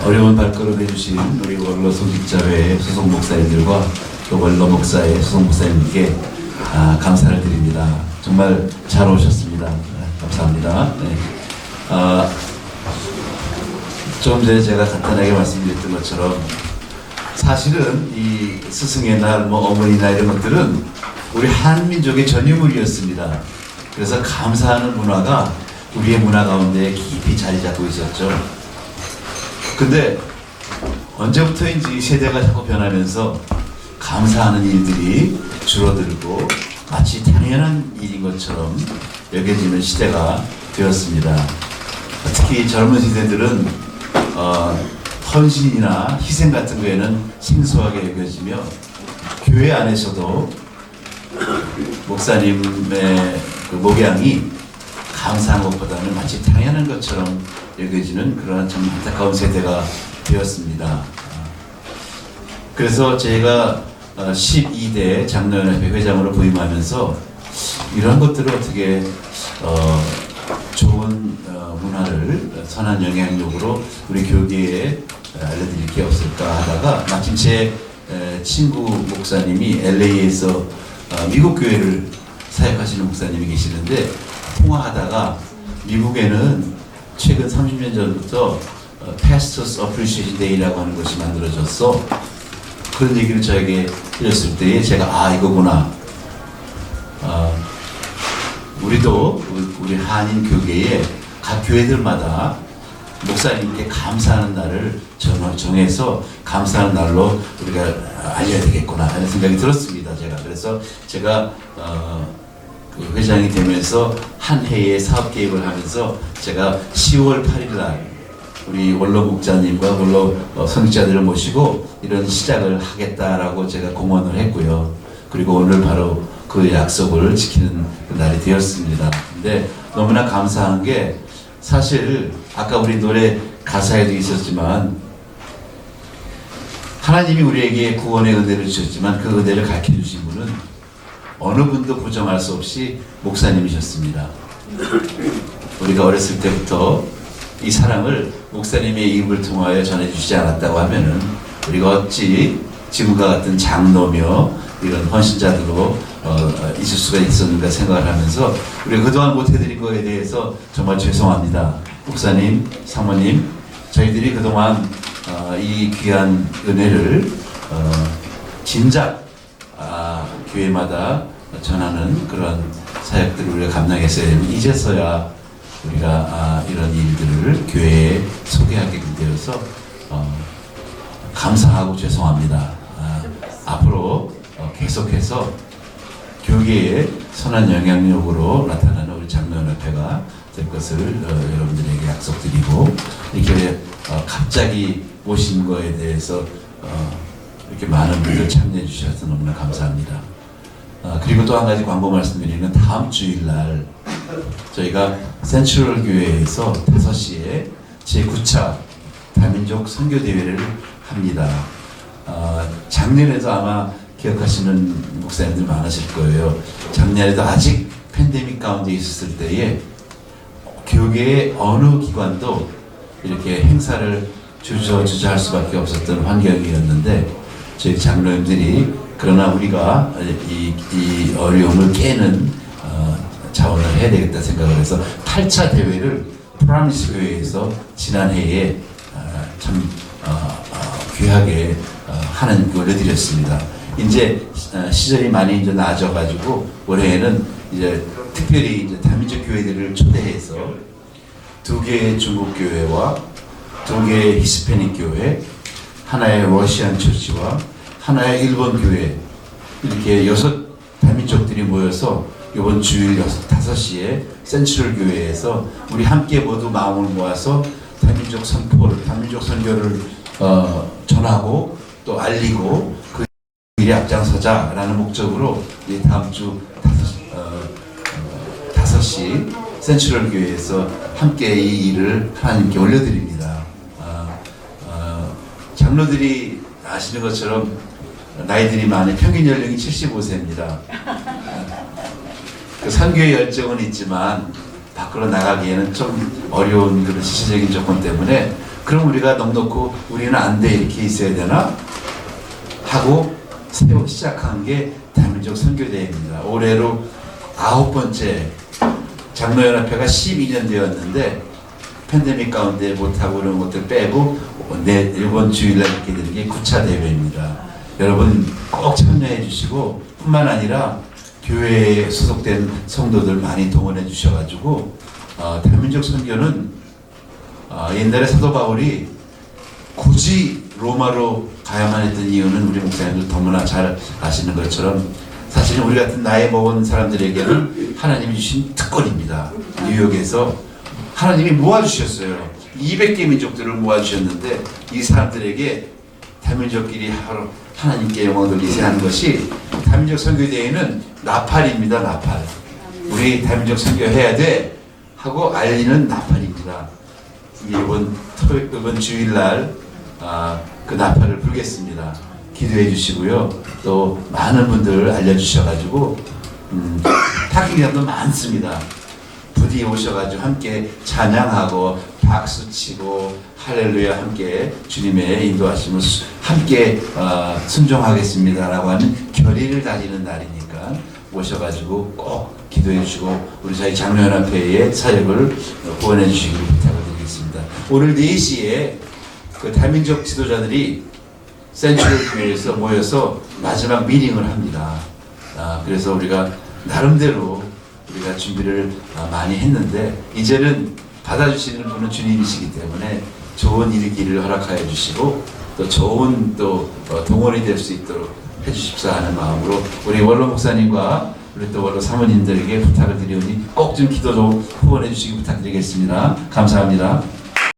어, 어려운 발걸음 해주신 우리 원로 소직자회 소속 목사님들과 또 원로 목사의 소속 목사님께 아, 감사를 드립니다. 정말 잘 오셨습니다. 네, 감사합니다. 네. 아, 좀 전에 제가 간단하게 말씀드렸던 것처럼 사실은 이 스승의 날, 뭐 어머니 날 이런 것들은 우리 한민족의 전유물이었습니다. 그래서 감사하는 문화가 우리의 문화 가운데 깊이 자리 잡고 있었죠. 근데 언제부터인지 이 세대가 자꾸 변하면서 감사하는 일들이 줄어들고 마치 당연한 일인 것처럼 여겨지는 시대가 되었습니다. 특히 젊은 세대들은 어, 헌신이나 희생 같은 거에는 생소하게 여겨지며 교회 안에서도 목사님의 그 목양이 감사한 것보다는 마치 당연한 것처럼 여겨지는 그러한 참 안타까운 세대가 되었습니다. 그래서 제가 어, 12대 장로연합회 회장으로 부임하면서 이런 것들을 어떻게 어, 좋은 어, 문화를 선한 영향력으로 우리 교계에 알려드릴 게 없을까 하다가 마침 제 에, 친구 목사님이 LA에서 어, 미국 교회를 사역하시는 목사님이 계시는데 통화하다가 미국에는 최근 30년 전부터 어, Pastors Appreciation Day라고 하는 것이 만들어졌어. 그런 얘기를 저에게 들렸을 때에 제가 아 이거구나. 아, 우리도 우리- 한인 교계에 각 교회들마다 목사님께 감사하는 날을 정- 정해서 감사하는 날로 우리가 알려야 되겠구나 하는 생각이 들었습니다. 제가 그래서 제가 어, 그 회장이 되면서 한 해에 사업 계획을 하면서 제가 10월 8일 날 우리 원로 원로 어, 선지자들을 모시고 이런 시작을 하겠다라고 제가 공언을 했고요. 그리고 오늘 바로 그 약속을 지키는 그 날이 되었습니다. 근데 너무나 감사한 게 사실 아까 우리 노래 가사에도 있었지만 하나님이 우리에게 구원의 은혜를 주셨지만 그 은혜를 가르쳐 주신 분은 어느 분도 부정할 수 없이 목사님이셨습니다. 우리가 어렸을 때부터 이 사랑을 목사님의 입을 통하여 전해주시지 않았다고 하면은 우리가 어찌 지금과 같은 장로며 이런 헌신자들로 어, 어, 있을 수가 있었는가 생각을 하면서 우리가 그동안 못해드린 거에 대해서 정말 죄송합니다. 목사님, 사모님, 저희들이 그동안 어, 이 귀한 은혜를 어, 진작 아, 교회마다 전하는 그런 사역들을 우리가 감당했어야 되는 이제서야 우리가 아, 이런 일들을 교회에 소개하게 되어서 어, 감사하고 죄송합니다. 아, 앞으로 어, 계속해서 교계에 선한 영향력으로 나타나는 우리 장로연합회가 될 것을 어, 여러분들에게 약속드리고 이렇게 어, 갑자기 모신 거에 대해서 어, 이렇게 많은 분들 참여해 주셔서 너무나 감사합니다. 어, 그리고 또 한 가지 광고 말씀드리는 다음 주일날 저희가 센츄럴 교회에서 5시에 제9차 다민족 선교대회를 합니다. 어, 작년에도 아마 기억하시는 목사님들 많으실 거예요. 작년에도 아직 팬데믹 가운데 있었을 때에 교계의 어느 기관도 이렇게 행사를 주저주저할 수밖에 없었던 환경이었는데 저희 장로님들이 그러나 우리가 이, 이 어려움을 깨는 어, 자원을 해야 되겠다 생각을 해서 8차 대회를 프라미스 교회에서 지난해에 어, 참 어, 어, 귀하게 어, 하나님께 올려드렸습니다. 이제 어, 시절이 많이 이제 나아져가지고 올해에는 이제 특별히 이제 다민족 교회들을 초대해서 두 개의 중국 교회와 두 개의 히스패닉 교회, 하나의 러시안 처치와 하나의 일본 교회 이렇게 여섯 다민족들이 모여서 이번 주일 여섯 다섯 시에 센트럴 교회에서 우리 함께 모두 마음을 모아서 다민족 선포를 다민족 선교를 어, 전하고 또 알리고 그 일에 앞장서자라는 목적으로 이 다음 주 다섯 시- 어, 어, 시 센트럴 교회에서 함께 이 일을 하나님께 올려드립니다. 아, 어, 장로들이 아시는 것처럼 나이들이 많이 평균 연령이 75세입니다. 그 선교의 열정은 있지만 밖으로 나가기에는 좀 어려운 그런 시시적인 조건 때문에 그럼 우리가 넉넉고 우리는 안 돼 이렇게 있어야 되나 하고 새로 시작한 게 대한민족 선교대회입니다. 올해로 아홉 번째 장로연합회가 12년 되었는데 팬데믹 가운데 못하고 그런 것들 빼고 내 이번 주일날 있게 되는 게 9차 대회입니다. 여러분 꼭 참여해 주시고 뿐만 아니라 교회에 소속된 성도들 많이 동원해 주셔가지고 어, 대한민족 선교는 어, 옛날에 사도 바울이 굳이 로마로 가야만 했던 이유는 우리 목사님들 너무나 잘 아시는 것처럼 사실은 우리 같은 나이 먹은 사람들에게는 하나님이 주신 특권입니다. 뉴욕에서 하나님이 모아주셨어요. 200개 민족들을 모아주셨는데 이 사람들에게 대민족끼리 하루 하나님께 영광 돌리세 하는 것이 대민족 선교대회는 나팔입니다. 나팔. 우리 대민족 선교해야 돼 하고 알리는 나팔입니다. 이번 토요일 이번 주일날 아, 그 나팔을 불겠습니다. 기도해 주시고요. 또 많은 분들 알려주셔가지고 음, 타기감도 많습니다. 부디 오셔가지고 함께 찬양하고 박수 치고 할렐루야 함께 주님의 인도하심을 수- 함께 어, 순종하겠습니다라고 하는 결의를 다지는 날이니까 오셔가지고 꼭 기도해 주시고 우리 저희 장로연합회의 사역을 후원해 주시길 부탁을 드리겠습니다. 오늘 4시에 그 다민족 지도자들이 센츄럴 교회에서 모여서 마지막 미팅을 합니다. 아, 그래서 우리가 나름대로 우리가 준비를 아, 많이 했는데 이제는 받아주시는 분은 주님이시기 때문에 좋은 일기를 허락하여 주시고 또 좋은 또 어, 동원이 될 수 있도록 해주십사 하는 마음으로 우리 원로 목사님과 우리 또 원로 사모님들에게 부탁을 드리오니 꼭 좀 기도 좀 후원해 주시기 부탁드리겠습니다. 감사합니다.